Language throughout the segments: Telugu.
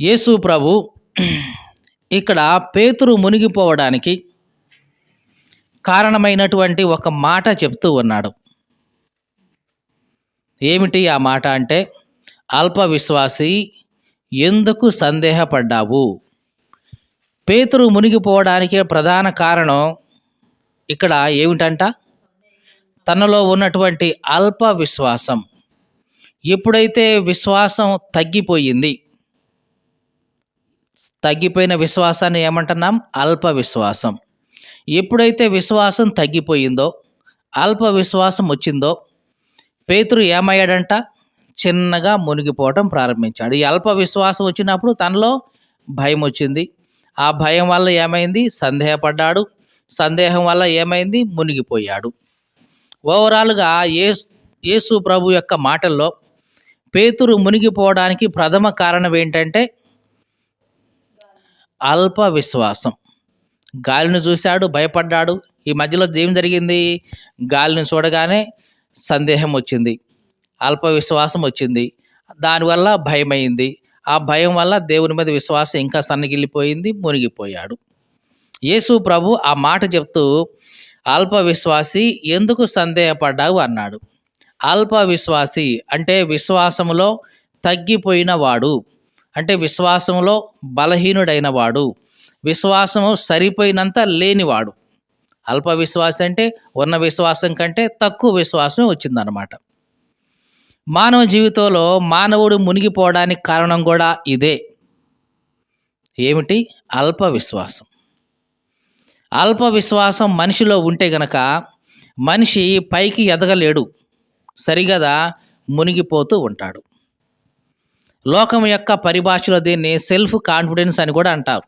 యేసు ప్రభు ఇక్కడ పేతురు మునిగిపోవడానికి కారణమైనటువంటి ఒక మాట చెప్తూ ఉన్నాడు. ఏమిటి ఆ మాట అంటే అల్ప విశ్వాసి ఎందుకు సందేహపడ్డావు? పేతురు మునిగిపోవడానికి ప్రధాన కారణం ఇక్కడ ఏమిటంట? తనలో ఉన్నటువంటి అల్ప విశ్వాసం ఎప్పుడైతే విశ్వాసం తగ్గిపోయింది తగ్గిపోయిన విశ్వాసాన్ని ఏమంటున్నాం? అల్ప విశ్వాసం. ఎప్పుడైతే విశ్వాసం తగ్గిపోయిందో అల్ప విశ్వాసం వచ్చిందో పేతురు ఏమయ్యాడంట? చిన్నగా మునిగిపోవటం ప్రారంభించాడు. ఈ అల్ప విశ్వాసం వచ్చినప్పుడు తనలో భయం వచ్చింది. ఆ భయం వల్ల ఏమైంది? సందేహపడ్డాడు. సందేహం వల్ల ఏమైంది? మునిగిపోయాడు. ఓవరాల్గా ఏ యేసు ప్రభు యొక్క మాటల్లో పేతురు మునిగిపోవడానికి ప్రథమ కారణం ఏంటంటే అల్ప విశ్వాసం గాలిని చూశాడు భయపడ్డాడు. ఈ మధ్యలో ఏం జరిగింది? గాలిని చూడగానే సందేహం వచ్చింది. అల్ప విశ్వాసం వచ్చింది. దానివల్ల భయమైంది. ఆ భయం వల్ల దేవుని మీద విశ్వాసం ఇంకా సన్నగిల్లిపోయింది మునిగిపోయాడు. యేసు ప్రభు ఆ మాట చెప్తూ అల్ప విశ్వాసి ఎందుకు సందేహపడ్డావు? అన్నాడు. అల్ప విశ్వాసి అంటే విశ్వాసములో తగ్గిపోయిన వాడు అంటే విశ్వాసంలో బలహీనుడైన వాడు విశ్వాసము సరిపోయినంత లేనివాడు. అల్ప విశ్వాసం అంటే ఉన్న విశ్వాసం కంటే తక్కువ విశ్వాసం వచ్చిందనమాట మానవ జీవితంలో మానవుడు మునిగిపోవడానికి కారణం కూడా ఇదే. ఏమిటి? అల్ప విశ్వాసం. అల్ప విశ్వాసం మనిషిలో ఉంటే గనక మనిషి పైకి ఎదగలేడు. సరిగదా మునిగిపోతూ ఉంటాడు. లోకం యొక్క పరిభాషలో దీన్ని సెల్ఫ్ కాన్ఫిడెన్స్ అని కూడా అంటారు.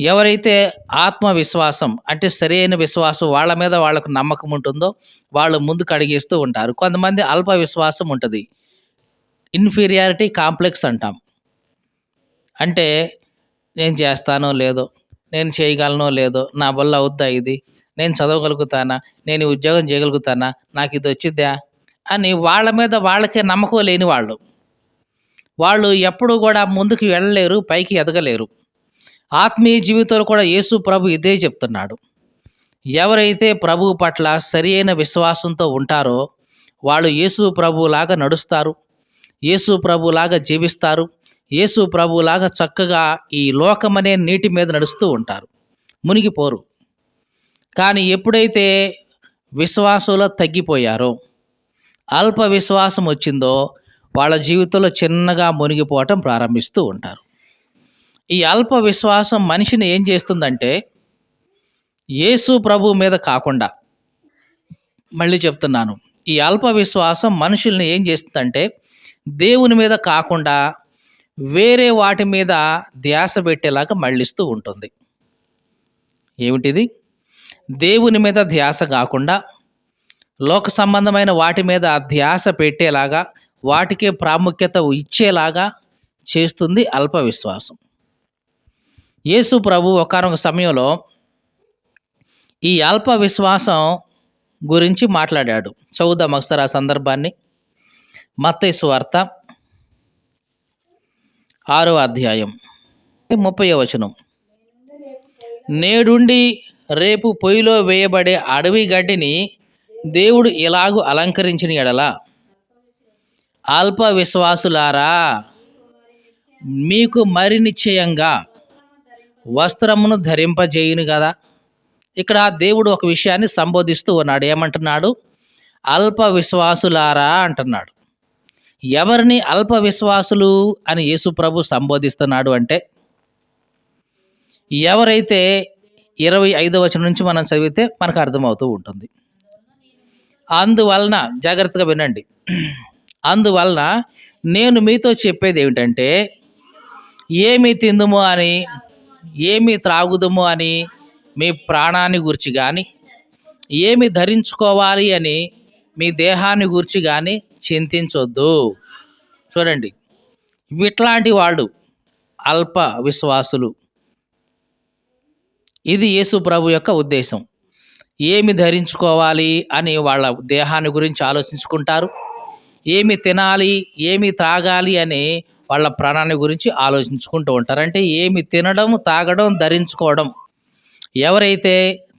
ఎవరైతే ఆత్మవిశ్వాసం అంటే సరైన విశ్వాసం వాళ్ళ మీద వాళ్ళకు నమ్మకం ఉంటుందో వాళ్ళు ముందుకు అడిగేస్తూ ఉంటారు. కొంతమంది అల్ప విశ్వాసం ఉంటుంది. ఇన్ఫీరియారిటీ కాంప్లెక్స్ అంటాం. అంటే నేను చేస్తానో లేదో నేను చేయగలనో లేదో నా వల్ల అవుద్దా ఇది? నేను చదవగలుగుతానా? నేను ఉద్యోగం చేయగలుగుతానా? నాకు ఇది వచ్చిద్దా? అని వాళ్ళ మీద వాళ్ళకే నమ్మకం లేని వాళ్ళు. వాళ్ళు ఎప్పుడు కూడా ముందుకు వెళ్ళలేరు పైకి ఎదగలేరు. ఆత్మీయ జీవితంలో కూడా యేసు ప్రభు ఇదే చెప్తున్నాడు. ఎవరైతే ప్రభువు పట్ల సరియైన విశ్వాసంతో ఉంటారో వాళ్ళు యేసు ప్రభులాగా నడుస్తారు యేసు ప్రభువులాగా జీవిస్తారు యేసు ప్రభులాగా చక్కగా ఈ లోకమనే నీటి మీద నడుస్తూ ఉంటారు. మునిగిపోరు. కానీ ఎప్పుడైతే విశ్వాసంలో తగ్గిపోయారో అల్ప విశ్వాసం వచ్చిందో వాళ్ళ జీవితంలో చిన్నగా మునిగిపోవటం ప్రారంభిస్తూ ఉంటారు. ఈ అల్ప విశ్వాసం మనిషిని ఏం చేస్తుందంటే యేసు ప్రభు మీద కాకుండా మళ్ళీ చెప్తున్నాను ఈ అల్ప విశ్వాసం మనుషుల్ని ఏం చేస్తుందంటే దేవుని మీద కాకుండా వేరే వాటి మీద ధ్యాస పెట్టేలాగా మళ్ళిస్తూ ఉంటుంది. ఏమిటిది? దేవుని మీద ధ్యాస కాకుండా లోక సంబంధమైన వాటి మీద ధ్యాస పెట్టేలాగా వాటికే ప్రాముఖ్యత ఇచ్చేలాగా చేస్తుంది అల్ప విశ్వాసం యేసు ప్రభు ఒకనొక సమయంలో ఈ అల్ప విశ్వాసం గురించి మాట్లాడాడు. చౌద మక్సరా ఆ సందర్భాన్ని మత్తయి వార్త ఆరో అధ్యాయం ముప్పై వచనం. నేడుండి రేపు పొయ్యిలో వేయబడే అడవి గడ్డిని దేవుడు ఇలాగూ అలంకరించిన ఎడల అల్ప విశ్వాసులారా మీకు మరి నిశ్చయంగా వస్త్రమును ధరింపజేయును కదా ఇక్కడ దేవుడు ఒక విషయాన్ని సంబోధిస్తూ ఉన్నాడు. ఏమంటున్నాడు? అల్ప విశ్వాసులారా అంటున్నాడు. ఎవరిని అల్ప విశ్వాసులు అని యేసుప్రభు సంబోధిస్తున్నాడు అంటే ఎవరైతే ఇరవై ఐదవ వచనం నుంచి మనం చదివితే మనకు అర్థమవుతూ ఉంటుంది. అందువలన జాగ్రత్తగా వినండి. అందువలన నేను మీతో చెప్పేది ఏమిటంటే ఏమి తిందుము అని ఏమి త్రాగుదుము అని మీ ప్రాణాన్ని గురించి కానీ ఏమి ధరించుకోవాలి అని మీ దేహాన్ని గురించి కానీ చింతించొద్దు. చూడండి ఇట్లాంటి వాళ్ళు అల్ప విశ్వాసులు. ఇది యేసు ప్రభు యొక్క ఉద్దేశం. ఏమి ధరించుకోవాలి అని వాళ్ళ దేహాన్ని గురించి ఆలోచించుకుంటారు? ఏమి తినాలి ఏమి తాగాలి అని వాళ్ళ ప్రాణాన్ని గురించి ఆలోచించుకుంటూ ఉంటారు. అంటే ఏమి తినడం తాగడం ధరించుకోవడం ఎవరైతే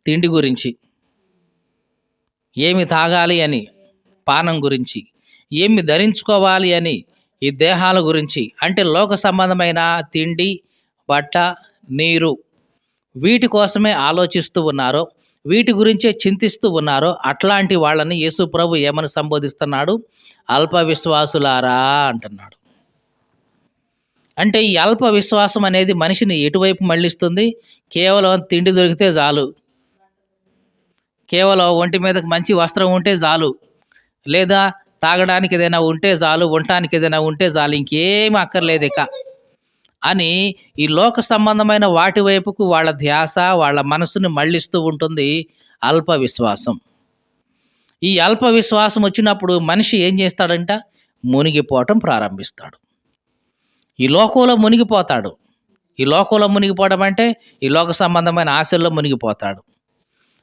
తిండి గురించి ఏమి తాగాలి అని పానం గురించి ఏమి ధరించుకోవాలి అని ఈ దేహాల గురించి అంటే లోక సంబంధమైన తిండి బట్ట నీరు వీటి కోసమే ఆలోచిస్తూ ఉన్నారో వీటి గురించే చింతిస్తూ ఉన్నారో అట్లాంటి వాళ్ళని యేసు ప్రభు ఏమని సంబోధిస్తున్నాడు? అల్ప విశ్వాసులారా అంటున్నాడు. అంటే ఈ అల్ప విశ్వాసం అనేది మనిషిని ఎటువైపు మళ్ళిస్తుంది? కేవలం తిండి దొరికితే చాలు. కేవలం ఒంటి మీదకి మంచి వస్త్రం ఉంటే చాలు. లేదా తాగడానికి ఏదైనా ఉంటే చాలు ఉండటానికి ఏదైనా ఉంటే చాలు ఇంకేం అక్కర్లేదు ఇక అని ఈ లోక సంబంధమైన వాటి వైపుకు వాళ్ళ ధ్యాస వాళ్ళ మనసుని మళ్ళిస్తూ ఉంటుంది అల్ప విశ్వాసం ఈ అల్ప విశ్వాసం వచ్చినప్పుడు మనిషి ఏం చేస్తాడంట? మునిగిపోవటం ప్రారంభిస్తాడు. ఈ లోకంలో మునిగిపోతాడు. ఈ లోకంలో మునిగిపోవడం అంటే ఈ లోక సంబంధమైన ఆశల్లో మునిగిపోతాడు.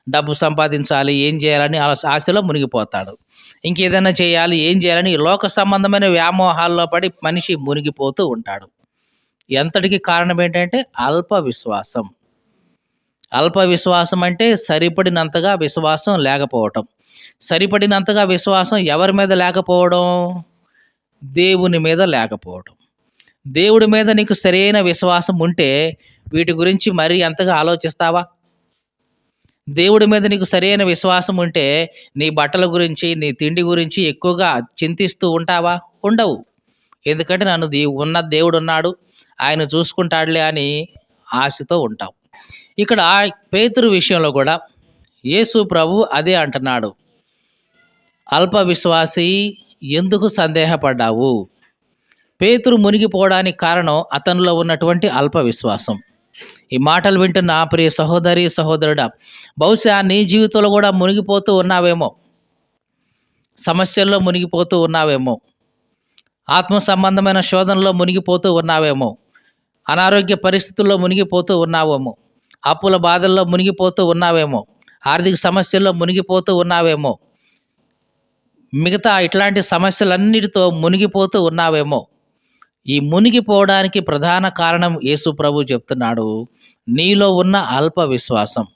డబ్బు సంపాదించాలి ఏం చేయాలని ఆశలో మునిగిపోతాడు. ఇంకేదైనా చేయాలి ఏం చేయాలని ఈ లోక సంబంధమైన వ్యామోహాల్లో పడి మనిషి మునిగిపోతూ ఉంటాడు. ఎంతటికి కారణం ఏంటంటే అల్ప విశ్వాసం అల్ప విశ్వాసం అంటే సరిపడినంతగా విశ్వాసం లేకపోవటం. సరిపడినంతగా విశ్వాసం ఎవరి మీద లేకపోవడం? దేవుని మీద లేకపోవడం. దేవుడి మీద నీకు సరైన విశ్వాసం ఉంటే వీటి గురించి మరీ అంతగా ఆలోచిస్తావా? దేవుడి మీద నీకు సరైన విశ్వాసం ఉంటే నీ బట్టల గురించి నీ తిండి గురించి ఎక్కువగా చింతిస్తూ ఉంటావా? ఉండవు. ఎందుకంటే నన్ను దీ ఉన్న దేవుడు ఉన్నాడు. ఆయన చూసుకుంటాడులే అని ఆశతో ఉంటావు. ఇక్కడ పేతురు విషయంలో కూడా యేసు ప్రభు అదే అంటున్నాడు. అల్ప విశ్వాసి ఎందుకు సందేహపడ్డావు? పేతురు మునిగిపోవడానికి కారణం అతనిలో ఉన్నటువంటి అల్ప విశ్వాసం ఈ మాటలు వింటున్న నా ప్రియ సహోదరి సహోదరుడా బహుశా నీ జీవితంలో కూడా మునిగిపోతూ ఉన్నావేమో? సమస్యల్లో మునిగిపోతూ ఉన్నావేమో? ఆత్మ సంబంధమైన శోధనలో మునిగిపోతూ ఉన్నావేమో? అనారోగ్య పరిస్థితుల్లో మునిగిపోతూ ఉన్నావేమో? అప్పుల బాధల్లో మునిగిపోతూ ఉన్నావేమో? ఆర్థిక సమస్యల్లో మునిగిపోతూ ఉన్నావేమో? మిగతా ఇట్లాంటి సమస్యలన్నిటితో మునిగిపోతూ ఉన్నావేమో. ఈ మునిగిపోవడానికి ప్రధాన కారణం యేసు ప్రభు చెప్తున్నాడు. నీలో ఉన్న అల్ప విశ్వాసం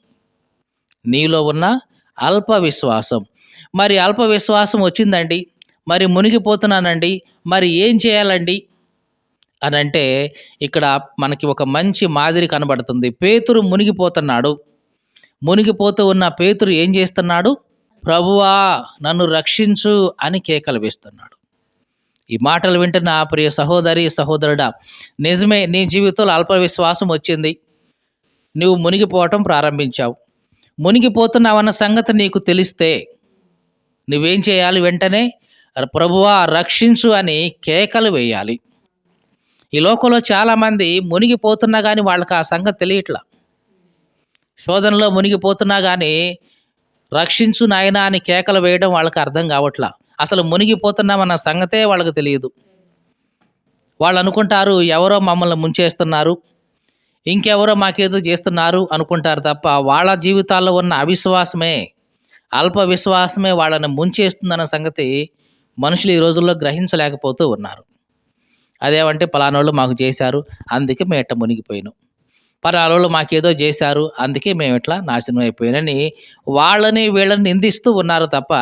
నీలో ఉన్న అల్ప విశ్వాసం మరి అల్ప విశ్వాసం వచ్చిందండి. మరి మునిగిపోతున్నానండి. మరి ఏం చేయాలండి? అని అంటే ఇక్కడ మనకి ఒక మంచి మాదిరి కనబడుతుంది. పేతురు మునిగిపోతున్నాడు. మునిగిపోతూ ఉన్న పేతురు ఏం చేస్తున్నాడు? ప్రభువా నన్ను రక్షించు అని కేకలు వేస్తున్నాడు. ఈ మాటలు వింటున్న ఆ ప్రియ సహోదరి సహోదరుడా నిజమే నీ జీవితంలో అల్ప విశ్వాసం వచ్చింది. నువ్వు మునిగిపోవటం ప్రారంభించావు. మునిగిపోతున్నావన్న సంగతి నీకు తెలిస్తే నువ్వేం చేయాలి వెంటనే? ప్రభువా రక్షించు అని కేకలు వేయాలి. ఈ లోకంలో చాలామంది మునిగిపోతున్నా కానీ వాళ్ళకి ఆ సంగతి తెలియట్లా. శోధనలో మునిగిపోతున్నా కానీ రక్షించు నాయనా అని కేకలు వేయడం వాళ్ళకి అర్థం కావట్లా. అసలు మునిగిపోతున్నామన్న సంగతే వాళ్ళకి తెలియదు. వాళ్ళు అనుకుంటారు ఎవరో మమ్మల్ని ముంచేస్తున్నారు ఇంకెవరో మాకేదో చేస్తున్నారు అనుకుంటారు తప్ప వాళ్ళ జీవితాల్లో ఉన్న అవిశ్వాసమే అల్ప విశ్వాసమే వాళ్ళని ముంచేస్తుందన్న సంగతి మనుషులు ఈ రోజుల్లో గ్రహించలేకపోతూ ఉన్నారు. అదేమంటే పలానోళ్ళు మాకు చేశారు అందుకే మేట మునిగిపోయాను. పలానోళ్ళు మాకేదో చేశారు అందుకే మేము ఇట్లా నాశనం అయిపోయినని వాళ్ళని వీళ్ళని నిందిస్తూ ఉన్నారు తప్ప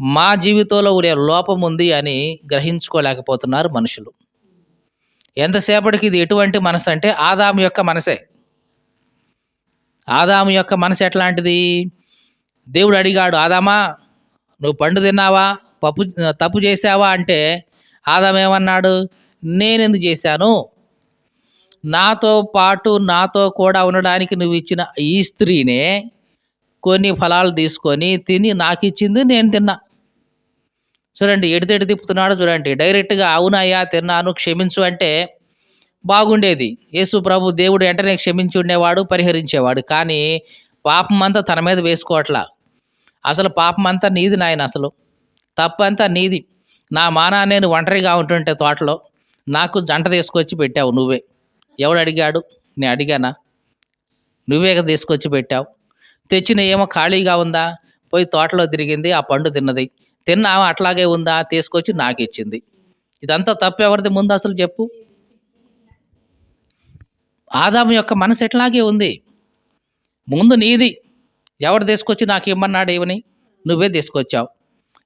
మా జీవితంలో ఉండే లోపం ఉంది అని గ్రహించుకోలేకపోతున్నారు మనుషులు. ఎంతసేపటికి ఇది ఎటువంటి మనసు అంటే ఆదాము యొక్క మనసే. ఆదాము యొక్క మనసు ఎట్లాంటిది? దేవుడు అడిగాడు ఆదామా నువ్వు పండు తిన్నావా? పప్పు తప్పు చేసావా అంటే ఆదాం ఏమన్నాడు? నేనెందుకు చేశాను? నాతో పాటు నాతో కూడా ఉండడానికి నువ్వు ఇచ్చిన ఈ స్త్రీనే కొన్ని ఫలాలు తీసుకొని తిని నాకు ఇచ్చింది నేను తిన్నా. చూడండి ఎడితెడి తిప్పుతున్నాడు చూడండి. డైరెక్ట్గా అవునయ్యా తిన్నాను క్షమించు అంటే బాగుండేది. యేసు ప్రభు దేవుడు వెంటనే క్షమించి ఉండేవాడు పరిహరించేవాడు. కానీ పాపం అంతా తన మీద వేసుకోవట్లా. అసలు పాపం అంతా నీది నాయన అసలు. తప్పంతా నీది. నా మానా నేను ఒంటరిగా ఉంటుంటే తోటలో నాకు జంట తీసుకొచ్చి పెట్టావు నువ్వే. ఎవడు అడిగాడు? నేను అడిగానా? నువ్వే తీసుకొచ్చి పెట్టావు. తెచ్చిన ఏమో ఖాళీగా ఉందా? పోయి తోటలో తిరిగింది ఆ పండు తిన్నది. తిన్నావా? అట్లాగే ఉందా? తీసుకొచ్చి నాకు ఇచ్చింది ఇదంతా తప్పు ఎవరిది ముందు అసలు చెప్పు. ఆదాము యొక్క మనసు ఎట్లాగే ఉంది? ముందు నీది. ఎవరు తీసుకొచ్చి నాకు ఇమ్మన్నాడు ఏమని నువ్వే తీసుకొచ్చావు.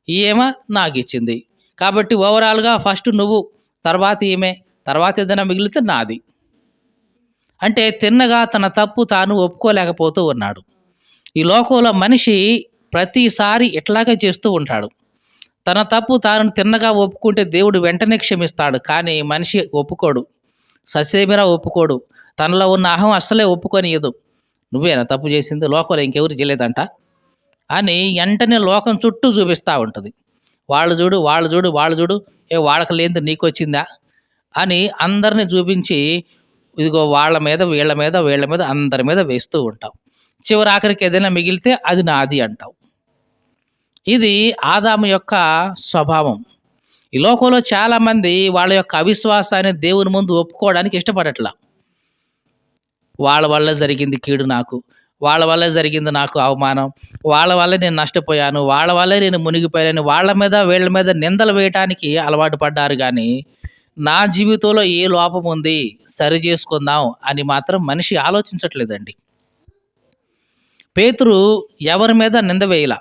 ఈమె నాకు ఇచ్చింది కాబట్టి ఓవరాల్గా ఫస్ట్ నువ్వు తర్వాత ఈమె తర్వాత ఏదైనా మిగిలితే నాది. అంటే తిన్నగా తన తప్పు తాను ఒప్పుకోలేకపోతూ ఉన్నాడు. ఈ లోకంలో మనిషి ప్రతిసారి ఇట్లాగే చేస్తూ ఉంటాడు. తన తప్పు తాను తిన్నగా ఒప్పుకుంటే దేవుడు వెంటనే క్షమిస్తాడు కానీ మనిషి ఒప్పుకోడు. ససేమిరా ఒప్పుకోడు. తనలో ఉన్న అహం అస్సలే ఒప్పుకొనియదు. నువ్వేనా తప్పు చేసింది? లోకంలో ఇంకెవరు చేయలేదంట? అని వెంటనే లోకం చుట్టూ చూపిస్తూ ఉంటుంది. వాళ్ళు చూడు వాళ్ళు చూడు వాళ్ళు చూడు ఏ వాళ్ళకి లేనిది నీకు వచ్చిందా అని అందరిని చూపించి ఇదిగో వాళ్ళ మీద వీళ్ళ మీద వీళ్ళ మీద అందరి మీద వేస్తూ ఉంటాం చివరి ఆఖరికి ఏదైనా మిగిలితే అది నాది అంటావు. ఇది ఆదాము యొక్క స్వభావం. ఈ లోకంలో చాలామంది వాళ్ళ యొక్క అవిశ్వాసాన్ని దేవుని ముందు ఒప్పుకోవడానికి ఇష్టపడట్లా. వాళ్ళ వల్ల జరిగింది కీడు నాకు వాళ్ళ వల్ల జరిగింది నాకు అవమానం వాళ్ళ వల్ల నేను నష్టపోయాను వాళ్ళ వల్లే నేను మునిగిపోయాను వాళ్ళ మీద వీళ్ళ మీద నిందలు వేయటానికి అలవాటు పడ్డారు కానీ నా జీవితంలో ఏ లోపం ఉంది సరి చేసుకుందాం అని మాత్రం మనిషి ఆలోచించట్లేదండి. పేతురు ఎవరి మీద నింద వేయల?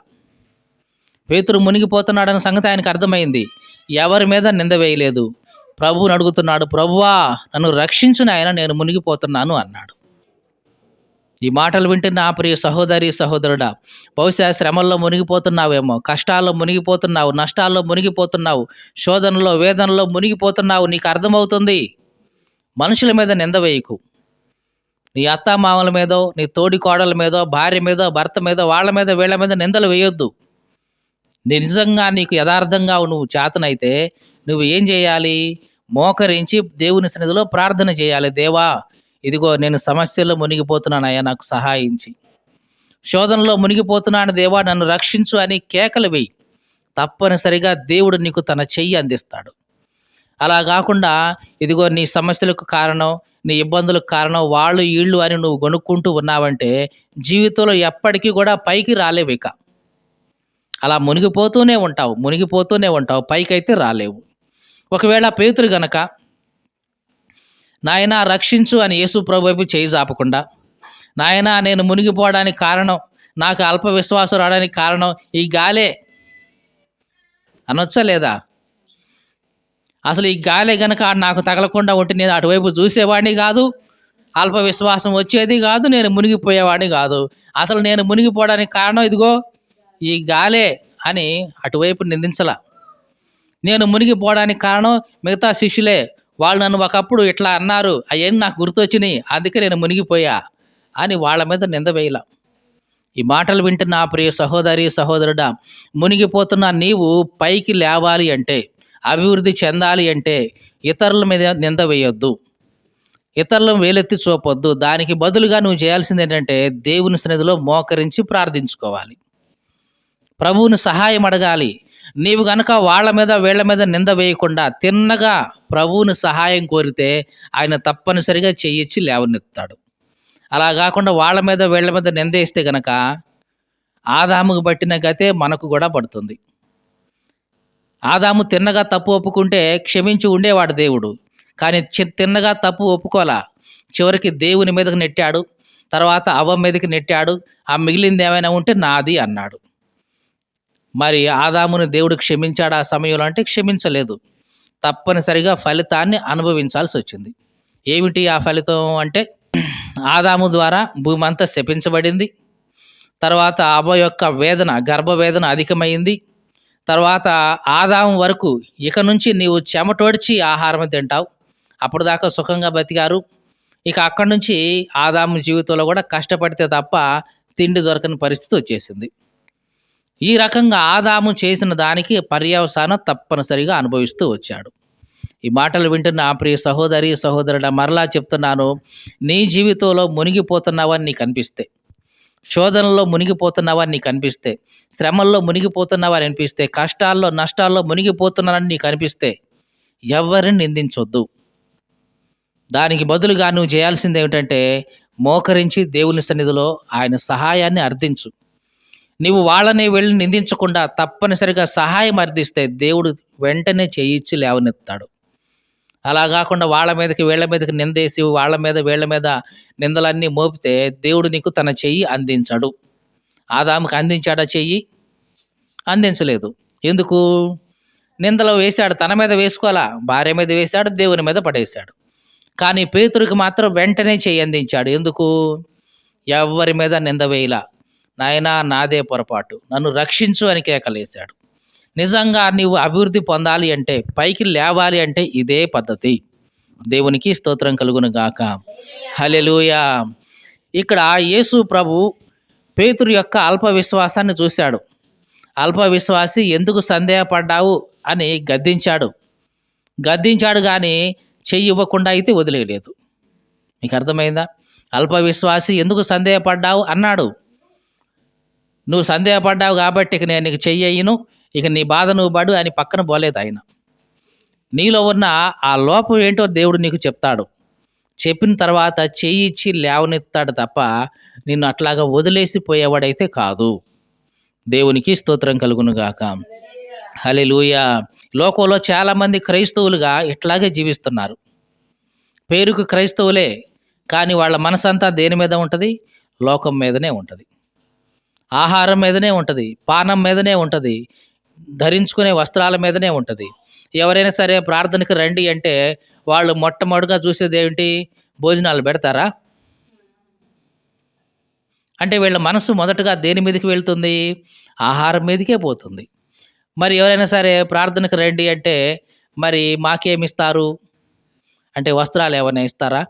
పేతురు మునిగిపోతున్నాడన్న సంగతి ఆయనకు అర్థమైంది. ఎవరి మీద నింద వేయలేదు? ప్రభువుని అడుగుతున్నాడు ప్రభువా నన్ను రక్షించిన ఆయన నేను మునిగిపోతున్నాను అన్నాడు. ఈ మాటలు వింటే నా ప్రియ సహోదరి సహోదరుడా బహుశా శ్రమల్లో మునిగిపోతున్నావేమో కష్టాల్లో మునిగిపోతున్నావు నష్టాల్లో మునిగిపోతున్నావు శోధనలో వేదనలో మునిగిపోతున్నావు నీకు అర్థమవుతుంది? మనుషుల మీద నింద వేయకు. నీ అత్తామామల మీదో నీ తోడి కోడల మీదో భార్య మీదో భర్త మీదో వాళ్ళ మీద వీళ్ళ మీద నిందలు వేయొద్దు. నీ నిజంగా నీకు యథార్థంగా నువ్వు చేతనైతే నువ్వు ఏం చేయాలి? మోకరించి దేవుని సన్నిధిలో ప్రార్థన చేయాలి. దేవా ఇదిగో నేను సమస్యల్లో మునిగిపోతున్నానయ్యా నాకు సహాయించి. శోధనలో మునిగిపోతున్నాను దేవా నన్ను రక్షించు అని కేకలు వేయి. తప్పనిసరిగా దేవుడు నీకు తన చెయ్యి అందిస్తాడు. అలా కాకుండా ఇదిగో నీ సమస్యలకు కారణం నీ ఇబ్బందులకు కారణం వాళ్ళు వీళ్ళు అని నువ్వు కొనుక్కుంటూ ఉన్నావంటే జీవితంలో ఎప్పటికీ కూడా పైకి రాలేవు ఇక. అలా మునిగిపోతూనే ఉంటావు మునిగిపోతూనే ఉంటావు పైకైతే రాలేవు. ఒకవేళ పేతురు గనక నాయనా రక్షించు అని యేసు ప్రభువైపు చేయి జాపకుండా నాయనా నేను మునిగిపోవడానికి కారణం నాకు అల్ప విశ్వాసం రావడానికి కారణం ఈ గాలే. అనొచ్చా లేదా? అసలు ఈ గాలే గనక నాకు తగలకుండా ఉంటే నేను అటువైపు చూసేవాడిని కాదు అల్ప విశ్వాసం వచ్చేది కాదు నేను మునిగిపోయేవాడిని కాదు. అసలు నేను మునిగిపోవడానికి కారణం ఇదిగో ఈ గాలే అని అటువైపు నిందించలా. నేను మునిగిపోవడానికి కారణం మిగతా శిష్యులే. వాళ్ళు నన్ను ఒకప్పుడు ఇట్లా అన్నారు అవన్నీ నాకు గుర్తొచ్చినాయి అందుకే నేను మునిగిపోయా అని వాళ్ళ మీద నింద వేయలా. ఈ మాటలు వింటున్న నా ప్రియ సహోదరి సహోదరుడా మునిగిపోతున్న నీవు పైకి లేవాలి అంటే అభివృద్ధి చెందాలి అంటే ఇతరుల మీద నింద వేయొద్దు. ఇతరులను వేలెత్తి చూపొద్దు. దానికి బదులుగా నువ్వు చేయాల్సింది ఏంటంటే దేవుని సన్నిధిలో మోకరించి ప్రార్థించుకోవాలి. ప్రభువుని సహాయం అడగాలి. నీవు గనక వాళ్ళ మీద వీళ్ళ మీద నింద వేయకుండా తిన్నగా ప్రభువుని సహాయం కోరితే ఆయన తప్పనిసరిగా చేయించి లేవనెత్తాడు. అలా కాకుండా వాళ్ళ మీద వీళ్ళ మీద నిందేస్తే గనక ఆదాముకు పట్టిన గతే మనకు కూడా పడుతుంది. ఆదాము తిన్నగా తప్పు ఒప్పుకుంటే క్షమించి ఉండేవాడు దేవుడు. కానీ తిన్నగా తప్పు ఒప్పుకోలా. చివరికి దేవుని మీదకి నెట్టాడు. తర్వాత అవ్వ మీదకి నెట్టాడు. ఆ మిగిలింది ఏమైనా ఉంటే నాది అన్నాడు. మరి ఆదాముని దేవుడు క్షమించాడు ఆ సమయంలో అంటే క్షమించలేదు. తప్పనిసరిగా ఫలితాన్ని అనుభవించాల్సి వచ్చింది. ఏమిటి ఆ ఫలితం అంటే ఆదాము ద్వారా భూమి అంతా శపించబడింది. తర్వాత అవ్వ యొక్క వేదన గర్భవేదన అధికమైంది. తర్వాత ఆదాము వరకు ఇక నుంచి నీవు చెమటోడ్చి ఆహారం తింటావు. అప్పుడు దాకా సుఖంగా బతికారు. ఇక అక్కడి నుంచి ఆదాము జీవితంలో కూడా కష్టపడితే తప్ప తిండి దొరకని పరిస్థితి వచ్చేసింది. ఈ రకంగా ఆదాము చేసిన దానికి పర్యవసానం తప్పనిసరిగా అనుభవిస్తూ వచ్చాడు. ఈ మాటలు వింటున్న ఆ ప్రియ సహోదరి సహోదరుడ మరలా చెప్తున్నాను నీ జీవితంలో మునిగిపోతున్నావని నీకు అనిపిస్తే శోధనలో మునిగిపోతున్నావని నీకు అనిపిస్తే శ్రమల్లో మునిగిపోతున్నావని అనిపిస్తే కష్టాల్లో నష్టాల్లో మునిగిపోతున్నానని నీకు అనిపిస్తే ఎవరిని నిందించొద్దు. దానికి బదులుగా నువ్వు చేయాల్సింది ఏమిటంటే మోకరించి దేవుని సన్నిధిలో ఆయన సహాయాన్ని అర్థించు నీవు వాళ్ళని వెళ్ళి నిందించకుండా తప్పనిసరిగా సహాయం అర్థిస్తే దేవుడు వెంటనే చేయించి లేవనెత్తాడు. అలా కాకుండా వాళ్ళ మీదకి వీళ్ళ మీదకి నిందేసి వాళ్ళ మీద వీళ్ళ మీద నిందలన్నీ మోపితే దేవుడు నీకు తన చెయ్యి అందించాడు. ఆదాముకు అందించాడా చెయ్యి అందించలేదు. ఎందుకు? నిందలు వేశాడు తన మీద వేసుకోవాలా? భార్య మీద వేశాడు దేవుని మీద పడేశాడు. కానీ పేతురికి మాత్రం వెంటనే చెయ్యి అందించాడు. ఎందుకు? ఎవరి మీద నింద వేయలా? నాయనా నాదే పొరపాటు. నన్ను రక్షించు అని కేకలేశాడు. నిజంగా నీవు అభివృద్ధి పొందాలి అంటే పైకి లేవాలి అంటే ఇదే పద్ధతి. దేవునికి స్తోత్రం కలుగును గాక. హలెలుయా ఇక్కడ యేసు ప్రభు పేతురు యొక్క అల్ప విశ్వాసాన్ని చూశాడు. అల్ప విశ్వాసి ఎందుకు సందేహపడ్డావు అని గద్దించాడు. గద్దించాడు కానీ చెయ్యి ఇవ్వకుండా అయితే వదిలేయలేదు. మీకు అర్థమైందా? అల్ప విశ్వాసి ఎందుకు సందేహపడ్డావు? అన్నాడు. నువ్వు సందేహపడ్డావు కాబట్టి ఇక నేను నీకు చెయ్యను ఇక నీ బాధ నువ్వు పడు అని పక్కన పోలేదు ఆయన. నీలో ఉన్న ఆ లోపం ఏంటో దేవుడు నీకు చెప్తాడు. చెప్పిన తర్వాత చెయ్యి ఇచ్చి లేవనెత్తాడు తప్ప నిన్ను అట్లాగా వదిలేసి పోయేవాడైతే కాదు. దేవునికి స్తోత్రం కలుగును గాక. హలెలూయా లోకంలో చాలామంది క్రైస్తవులుగా ఇట్లాగే జీవిస్తున్నారు. పేరుకు క్రైస్తవులే కానీ వాళ్ళ మనసంతా దేని మీద ఉంటుంది? లోకం మీదనే ఉంటుంది. ఆహారం మీదనే ఉంటుంది పానం మీదనే ఉంటుంది ధరించుకునే వస్త్రాల మీదనే ఉంటుంది. ఎవరైనా సరే ప్రార్థనకి రండి అంటే వాళ్ళు మొట్టమొదటిగా చూసేది ఏమిటి? భోజనాలు పెడతారా? అంటే వీళ్ళ మనసు మొదటగా దేని మీదకి వెళ్తుంది? ఆహారం మీదకే పోతుంది. మరి ఎవరైనా సరే ప్రార్థనకు రండి అంటే మరి మాకేమిస్తారు అంటే వస్త్రాలు ఏమైనా ఇస్తారా?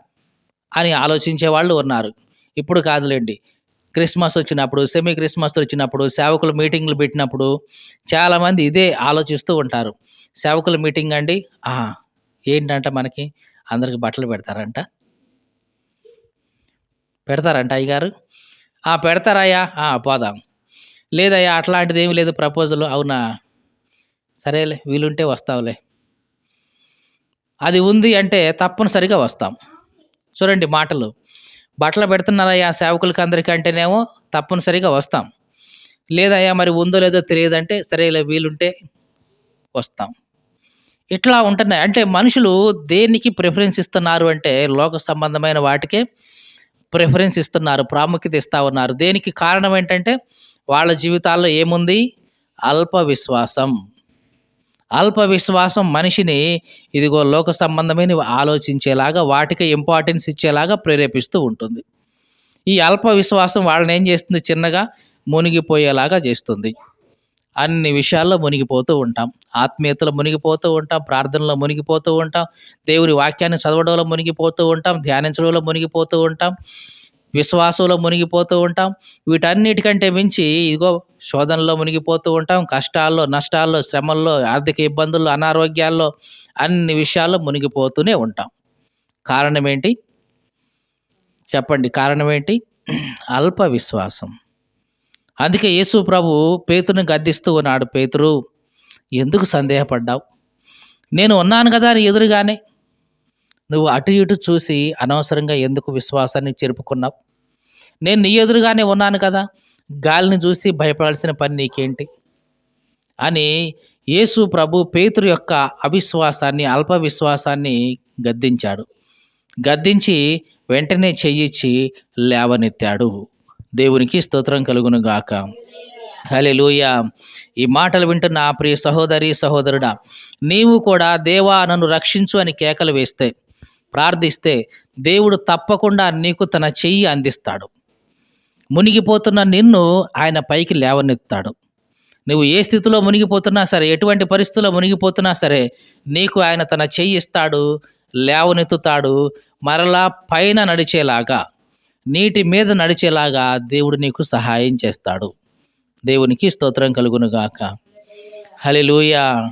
అని ఆలోచించే వాళ్ళు ఉన్నారు. ఇప్పుడు కాదులేండి. క్రిస్మస్ వచ్చినప్పుడు సెమీ క్రిస్మస్ వచ్చినప్పుడు సేవకులు మీటింగ్లు పెట్టినప్పుడు చాలామంది ఇదే ఆలోచిస్తూ ఉంటారు. సేవకుల మీటింగ్ అండి. ఏంటంట మనకి? అందరికి బట్టలు పెడతారంట. పెడతారంట అయ్యగారు? ఆ పెడతారయ్యా. పోదాం. లేదయ్యా అట్లాంటిది ఏమి లేదు ప్రపోజల్. అవునా? సరేలే వీలుంటే వస్తావులే. అది ఉంది అంటే తప్పనిసరిగా వస్తాం. చూడండి మాటలు. బట్టలు పెడుతున్నారయ్యా సేవకులకి అందరికీ అంటేనేమో తప్పనిసరిగా వస్తాం. లేదయ్యా మరి ఉందో లేదో తెలియదంటే సరేలే వీలుంటే వస్తాం. ఇట్లా ఉంటున్నాయి. అంటే మనుషులు దేనికి ప్రిఫరెన్స్ ఇస్తున్నారు అంటే లోక సంబంధమైన వాటికే ప్రిఫరెన్స్ ఇస్తున్నారు ప్రాముఖ్యత ఇస్తూ ఉన్నారు. దేనికి కారణం ఏంటంటే వాళ్ళ జీవితాల్లో ఏముంది? అల్ప విశ్వాసం. అల్ప విశ్వాసం మనిషిని ఇదిగో లోక సంబంధమైన ఆలోచించేలాగా వాటికి ఇంపార్టెన్స్ ఇచ్చేలాగా ప్రేరేపిస్తూ ఉంటుంది. ఈ అల్ప విశ్వాసం వాళ్ళని ఏం చేస్తుంది? చిన్నగా మునిగిపోయేలాగా చేస్తుంది. అన్ని విషయాల్లో మునిగిపోతూ ఉంటాం. ఆత్మీయతలో మునిగిపోతూ ఉంటాం. ప్రార్థనలో మునిగిపోతూ ఉంటాం. దేవుని వాక్యాన్ని చదవడంలో మునిగిపోతూ ఉంటాం. ధ్యానించడంలో మునిగిపోతూ ఉంటాం. విశ్వాసంలో మునిగిపోతూ ఉంటాం. వీటన్నిటికంటే మించి ఇదిగో శోధనలో మునిగిపోతూ ఉంటాం. కష్టాల్లో నష్టాల్లో శ్రమల్లో ఆర్థిక ఇబ్బందుల్లో అనారోగ్యాల్లో అన్ని విషయాల్లో మునిగిపోతూనే ఉంటాం. కారణం ఏంటి చెప్పండి. కారణం ఏంటి అల్ప విశ్వాసం. అందుకే యేసు ప్రభు పేతుని గద్దిస్తూ ఉన్నాడు. పేతురు ఎందుకు సందేహపడ్డావు? నేను ఉన్నాను కదా అని ఎదురుగానే. నువ్వు అటు ఇటు చూసి అనవసరంగా ఎందుకు విశ్వాసాన్ని చెరుపుకున్నావు? నేను నీ ఎదురుగానే ఉన్నాను కదా. గాలిని చూసి భయపడాల్సిన పని నీకేంటి? అని యేసు ప్రభు పేతురు యొక్క అవిశ్వాసాన్ని అల్ప విశ్వాసాన్ని గద్దించాడు. గద్దించి వెంటనే చెయ్యిచ్చి లేవనెత్తాడు. దేవునికి స్తోత్రం కలుగును గాక హలెలూయ ఈ మాటలు వింటున్న ఆ ప్రియ సహోదరి సహోదరుడా నీవు కూడా దేవా నన్ను రక్షించు అని కేకలు వేస్తే ప్రార్థిస్తే దేవుడు తప్పకుండా నీకు తన చెయ్యి అందిస్తాడు. మునిగిపోతున్న నిన్ను ఆయన పైకి లేవనెత్తాడు. నువ్వు ఏ స్థితిలో మునిగిపోతున్నా సరే ఎటువంటి పరిస్థితుల్లో మునిగిపోతున్నా సరే నీకు ఆయన తన చెయ్యి ఇస్తాడు లేవనెత్తుతాడు మరలా పైన నడిచేలాగా నీటి మీద నడిచేలాగా దేవుడు నీకు సహాయం చేస్తాడు. దేవునికి స్తోత్రం కలుగునుగాక. హలెలూయా